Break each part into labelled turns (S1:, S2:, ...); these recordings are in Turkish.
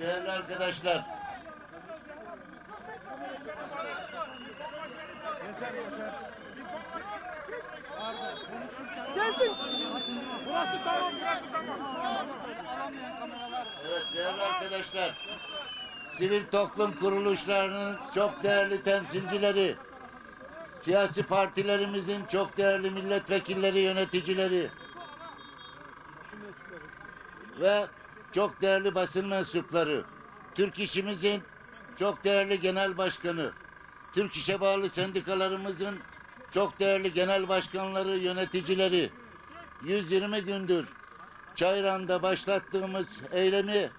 S1: değerli arkadaşlar.
S2: Gelsin. Burası tamam, burası tamam.
S1: Evet değerli arkadaşlar. Sivil toplum kuruluşlarının çok değerli temsilcileri, siyasi partilerimizin çok değerli milletvekilleri, yöneticileri ve çok değerli basın mensupları, Türk İşimizin çok değerli genel başkanı, Türk İş'e bağlı sendikalarımızın çok değerli genel başkanları, yöneticileri, 120 gündür Çayran'da başlattığımız eylemi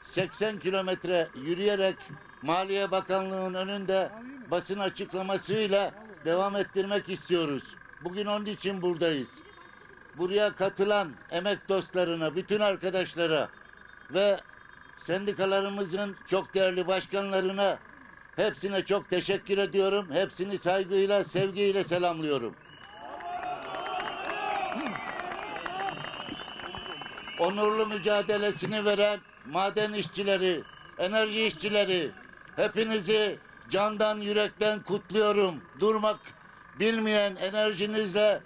S1: 80 kilometre yürüyerek Maliye Bakanlığı'nın önünde basın açıklamasıyla devam ettirmek istiyoruz. Bugün onun için buradayız. Buraya katılan emek dostlarına, bütün arkadaşlara ve sendikalarımızın çok değerli başkanlarına hepsine çok teşekkür ediyorum. Hepsini saygıyla, sevgiyle selamlıyorum. onurlu mücadelesini veren maden işçileri, enerji işçileri, hepinizi candan yürekten kutluyorum. Durmak bilmeyen enerjinizle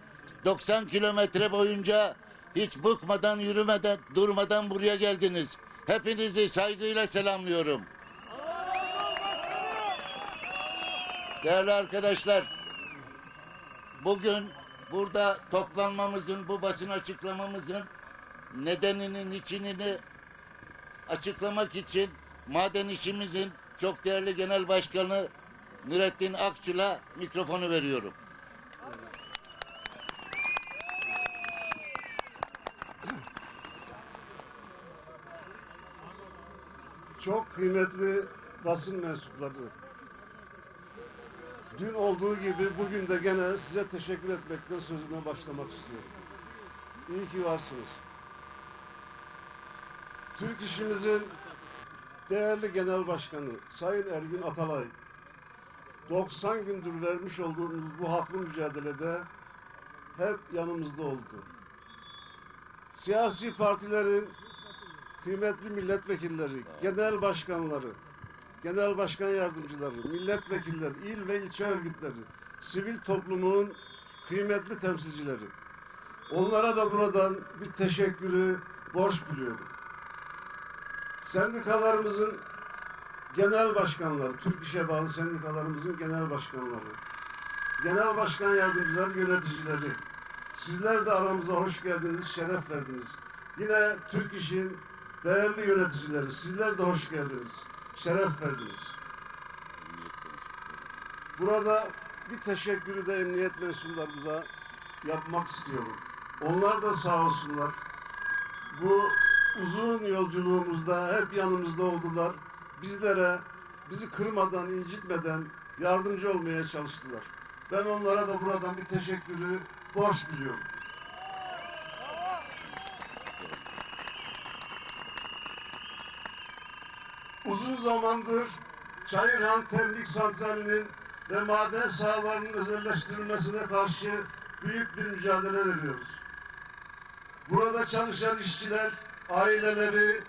S1: 90 kilometre boyunca hiç bıkmadan, yürümeden, durmadan buraya geldiniz. Hepinizi saygıyla selamlıyorum. Değerli arkadaşlar, bugün burada toplanmamızın, bu basın açıklamamızın nedeninin içini açıklamak için maden işimizin çok değerli genel başkanı Nurettin Akçul'a mikrofonu veriyorum.
S3: Çok kıymetli basın mensupları. Dün olduğu gibi bugün de gene size teşekkür etmekten sözüme başlamak istiyorum. İyi ki varsınız. Türk işimizin değerli genel başkanı Sayın Ergün Atalay 90 gündür vermiş olduğumuz bu haklı mücadelede hep yanımızda oldu. Siyasi partilerin kıymetli milletvekilleri, genel başkanları, genel başkan yardımcıları, milletvekilleri, il ve ilçe örgütleri, sivil toplumun kıymetli temsilcileri. Onlara da buradan bir teşekkürü borç biliyorum. Sendikalarımızın genel başkanları, Türk İş'e bağlı sendikalarımızın genel başkanları, genel başkan yardımcıları, yöneticileri. Sizler de aramıza hoş geldiniz, şeref verdiniz. Yine Türk İş'in değerli yöneticileri, sizler de hoş geldiniz, şeref verdiniz. Burada bir teşekkürü de emniyet mensuplarımıza yapmak istiyorum. Onlar da sağ olsunlar. Bu uzun yolculuğumuzda hep yanımızda oldular. Bizlere bizi kırmadan, incitmeden yardımcı olmaya çalıştılar. Ben onlara da buradan bir teşekkürü borç biliyorum. Uzun zamandır Çayırhan Termik Santrali'nin ve maden sahalarının özelleştirilmesine karşı büyük bir mücadele veriyoruz. Burada çalışan işçiler, aileleri,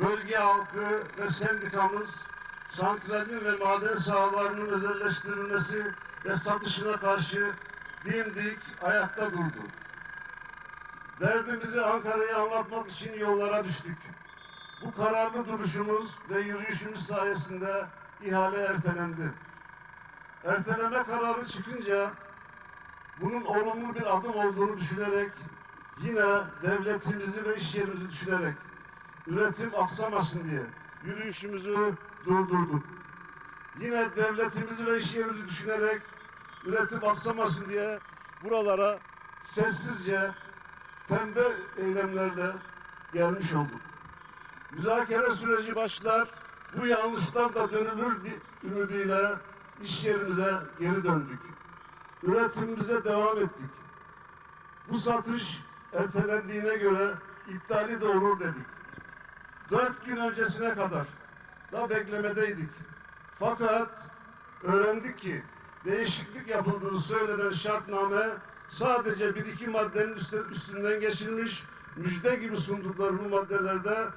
S3: bölge halkı ve sendikamız santralin ve maden sahalarının özelleştirilmesi ve satışına karşı dimdik ayakta durdu. Derdimizi Ankara'ya anlatmak için yollara düştük. Bu kararlı duruşumuz ve yürüyüşümüz sayesinde ihale ertelendi. Erteleme kararı çıkınca bunun olumlu bir adım olduğunu düşünerek yine devletimizi ve iş yerimizi düşünerek üretim aksamasın diye yürüyüşümüzü durdurduk. Yine devletimizi ve iş yerimizi düşünerek üretim aksamasın diye buralara sessizce pembe eylemlerle gelmiş olduk. Müzakere süreci başlar, bu yanlıştan da dönülür di- ümidiyle iş yerimize geri döndük. Üretimimize devam ettik. Bu satış ertelendiğine göre iptali de olur dedik. Dört gün öncesine kadar da beklemedeydik. Fakat öğrendik ki değişiklik yapıldığı söylenen şartname sadece bir iki maddenin üstü- üstünden geçilmiş müjde gibi sundukları bu maddelerde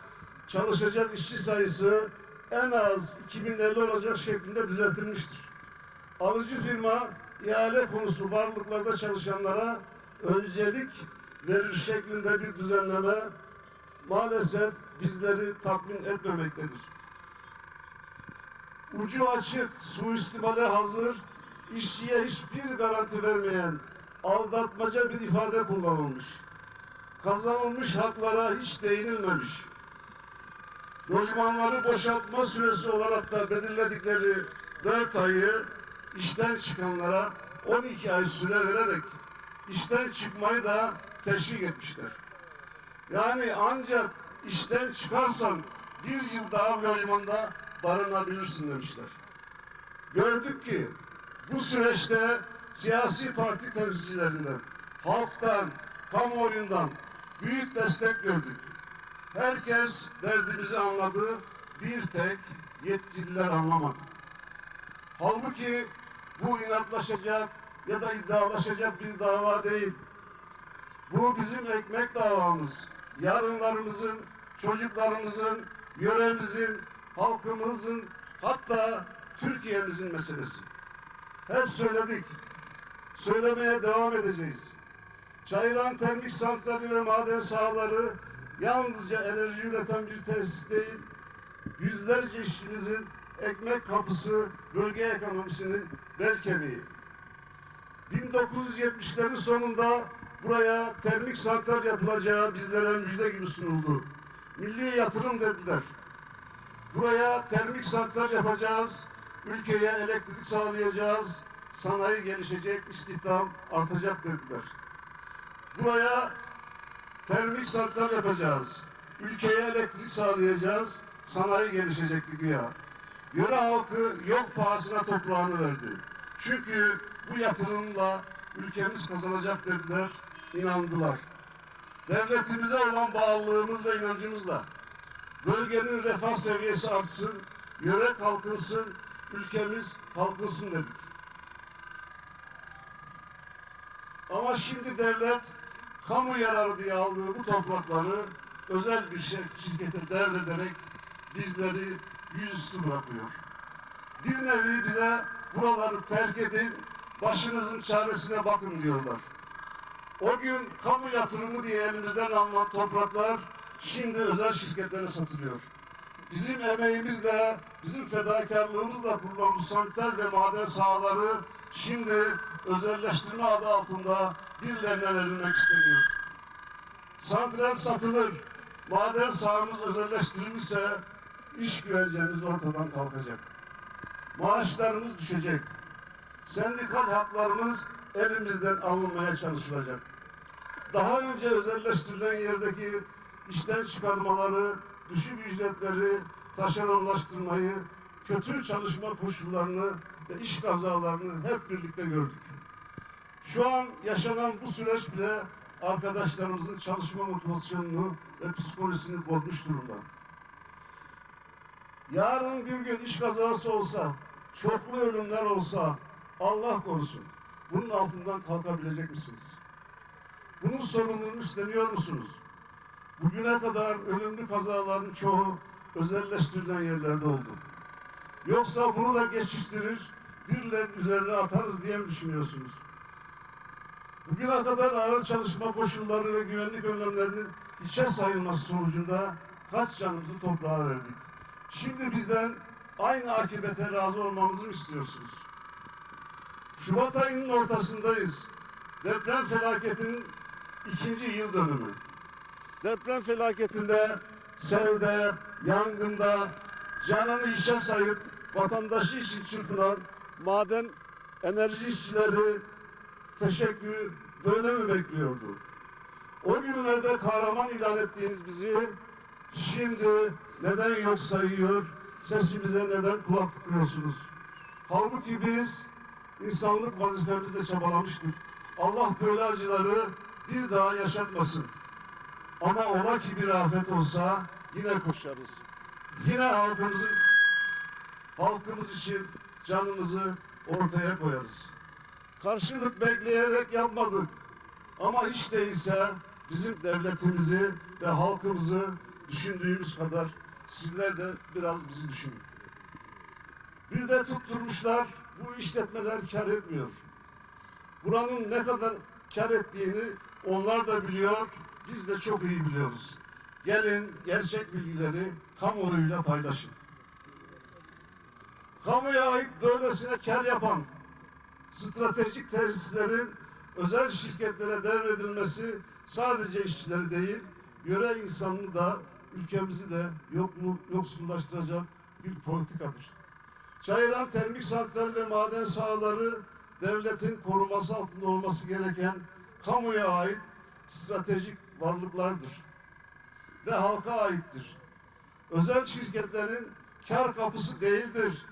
S3: çalışacak işçi sayısı en az 2050 olacak şeklinde düzeltilmiştir. Alıcı firma ihale konusu varlıklarda çalışanlara öncelik verir şeklinde bir düzenleme maalesef bizleri tatmin etmemektedir. Ucu açık, suistimale hazır, işçiye hiçbir garanti vermeyen aldatmaca bir ifade kullanılmış. Kazanılmış haklara hiç değinilmemiş. Lojmanları boşaltma süresi olarak da belirledikleri 4 ayı işten çıkanlara 12 ay süre vererek işten çıkmayı da teşvik etmişler. Yani ancak işten çıkarsan bir yıl daha lojmanda barınabilirsin demişler. Gördük ki bu süreçte siyasi parti temsilcilerinden, halktan, kamuoyundan büyük destek gördük. Herkes derdimizi anladı, bir tek yetkililer anlamadı. Halbuki bu inatlaşacak ya da iddialaşacak bir dava değil. Bu bizim ekmek davamız. Yarınlarımızın, çocuklarımızın, yöremizin, halkımızın, hatta Türkiye'mizin meselesi. Hep söyledik. Söylemeye devam edeceğiz. Çayıran Termik Santrali ve maden sahaları yalnızca enerji üreten bir tesis değil, yüzlerce işçimizin ekmek kapısı, bölge ekonomisinin bel kemiği. 1970'lerin sonunda buraya termik santral yapılacağı bizlere müjde gibi sunuldu. Milli yatırım dediler. Buraya termik santral yapacağız, ülkeye elektrik sağlayacağız, sanayi gelişecek, istihdam artacak dediler. Buraya termik santral yapacağız, ülkeye elektrik sağlayacağız, sanayi gelişecekti güya. Yöre halkı yok pahasına toprağını verdi. Çünkü bu yatırımla ülkemiz kazanacak dediler, inandılar. Devletimize olan bağlılığımız ve inancımızla bölgenin refah seviyesi artsın, yöre kalkınsın, ülkemiz kalkınsın dedik. Ama şimdi devlet kamu yararı diye aldığı bu toprakları özel bir şir- şirkete devrederek bizleri yüzüstü bırakıyor. Bir nevi bize buraları terk edin, başınızın çaresine bakın diyorlar. O gün kamu yatırımı diye elimizden alınan topraklar şimdi özel şirketlere satılıyor. Bizim emeğimizle, bizim fedakarlığımızla kurulan bu santral ve maden sahaları şimdi özelleştirme adı altında birilerine verilmek isteniyor. Santral satılır, maden sahamız özelleştirilmişse iş güvencemiz ortadan kalkacak. Maaşlarımız düşecek. Sendikal haklarımız elimizden alınmaya çalışılacak. Daha önce özelleştirilen yerdeki işten çıkarmaları, düşük ücretleri, taşeronlaştırmayı, kötü çalışma koşullarını ve iş kazalarını hep birlikte gördük. Şu an yaşanan bu süreç bile arkadaşlarımızın çalışma motivasyonunu ve psikolojisini bozmuş durumda. Yarın bir gün iş kazası olsa, çoklu ölümler olsa, Allah korusun, bunun altından kalkabilecek misiniz? Bunun sorumluluğunu üstleniyor musunuz? Bugüne kadar ölümlü kazaların çoğu özelleştirilen yerlerde oldu. Yoksa bunu da geçiştirir, birilerinin üzerine atarız diye mi düşünüyorsunuz? Bugüne kadar ağır çalışma koşulları ve güvenlik önlemlerinin hiçe sayılması sonucunda kaç canımızı toprağa verdik? Şimdi bizden aynı akibete razı olmamızı mı istiyorsunuz? Şubat ayının ortasındayız. Deprem felaketinin ikinci yıl dönümü. Deprem felaketinde, selde, yangında canını hiçe sayıp vatandaşı için çırpınan maden enerji işçileri teşekkür böyle mi bekliyordu? O günlerde kahraman ilan ettiğiniz bizi şimdi neden yok sayıyor, sesimize neden kulak tıkıyorsunuz? Halbuki biz insanlık vazifemizde çabalamıştık. Allah böyle acıları bir daha yaşatmasın. Ama ola ki bir afet olsa yine koşarız. Yine halkımızın halkımız için canımızı ortaya koyarız. Karşılık bekleyerek yapmadık. Ama hiç değilse bizim devletimizi ve halkımızı düşündüğümüz kadar sizler de biraz bizi düşünün. Bir de tutturmuşlar bu işletmeler kar etmiyor. Buranın ne kadar kar ettiğini onlar da biliyor, biz de çok iyi biliyoruz. Gelin gerçek bilgileri kamuoyuyla paylaşın. Kamuya ait böylesine kar yapan stratejik tesislerin özel şirketlere devredilmesi sadece işçileri değil, yöre insanını da ülkemizi de yoklu, yoksullaştıracak bir politikadır. Çayıran termik santral ve maden sahaları devletin koruması altında olması gereken kamuya ait stratejik varlıklardır ve halka aittir. Özel şirketlerin kar kapısı değildir.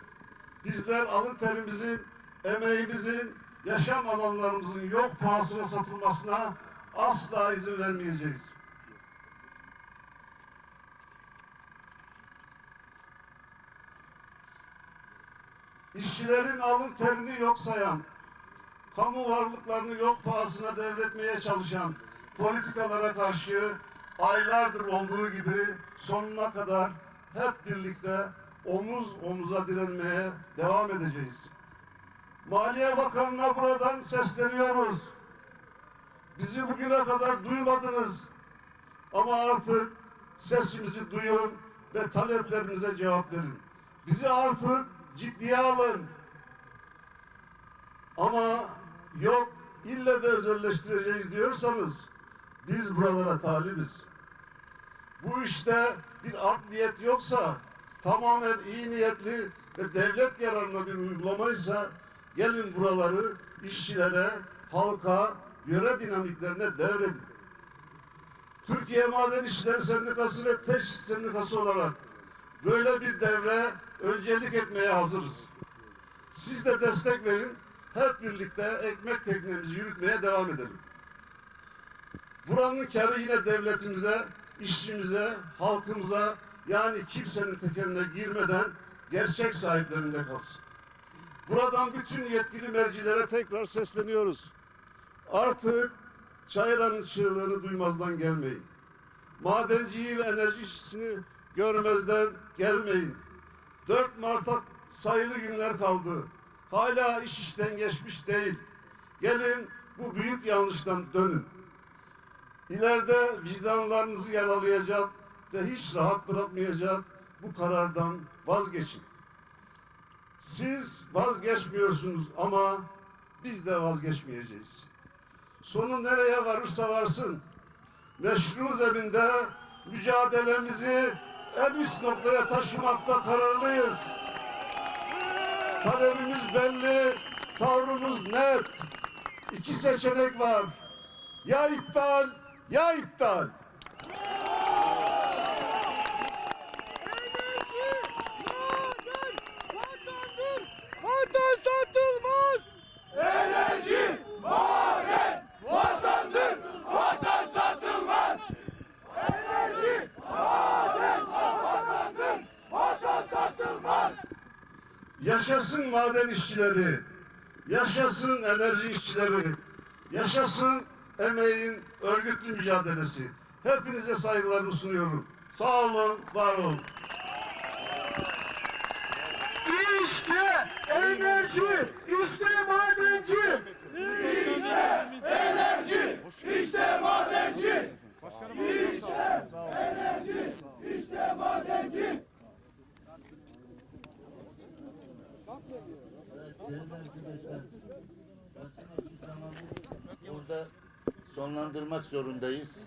S3: Bizler alın terimizin, emeğimizin, yaşam alanlarımızın yok pahasına satılmasına asla izin vermeyeceğiz. İşçilerin alın terini yok sayan, kamu varlıklarını yok pahasına devretmeye çalışan politikalara karşı aylardır olduğu gibi sonuna kadar hep birlikte omuz omuza direnmeye devam edeceğiz. Maliye Bakanı'na buradan sesleniyoruz. Bizi bugüne kadar duymadınız. Ama artık sesimizi duyun ve taleplerimize cevap verin. Bizi artık ciddiye alın. Ama yok ille de özelleştireceğiz diyorsanız biz buralara talibiz. Bu işte bir art niyet yoksa tamamen iyi niyetli ve devlet yararına bir uygulamaysa gelin buraları işçilere, halka, yöre dinamiklerine devredin. Türkiye Maden İşçileri Sendikası ve Teşhis Sendikası olarak böyle bir devre öncelik etmeye hazırız. Siz de destek verin, hep birlikte ekmek teknemizi yürütmeye devam edelim. Buranın karı yine devletimize, işçimize, halkımıza yani kimsenin tekeline girmeden gerçek sahiplerinde kalsın. Buradan bütün yetkili mercilere tekrar sesleniyoruz. Artık Çayıran'ın çığlığını duymazdan gelmeyin. Madenciyi ve enerji işçisini görmezden gelmeyin. 4 Mart'a sayılı günler kaldı. Hala iş işten geçmiş değil. Gelin bu büyük yanlıştan dönün. İleride vicdanlarınızı yaralayacak ve hiç rahat bırakmayacak bu karardan vazgeçin. Siz vazgeçmiyorsunuz ama biz de vazgeçmeyeceğiz. Sonu nereye varırsa varsın. Meşru zeminde mücadelemizi en üst noktaya taşımakta kararlıyız. Talebimiz belli, tavrımız net. İki seçenek var. Ya iptal, ya iptal.
S2: Enerji, maden, vatandır, vatan satılmaz. Enerji, maden, vatandır, vatan satılmaz. Enerji, maden, vatandır, vatan satılmaz.
S3: Yaşasın maden işçileri, yaşasın enerji işçileri, yaşasın emeğin örgütlü mücadelesi. Hepinize saygılarımı sunuyorum. Sağ olun, var olun.
S2: İşte enerji, işte madenci. İşte enerji, işte madenci. İşte enerji, işte madenci.
S1: Değerli arkadaşlar, basın açıklamamız burada sonlandırmak zorundayız.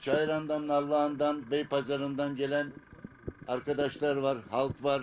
S1: Çayran'dan, Nallıhan'dan, Beypazarı'ndan gelen arkadaşlar var, halk var,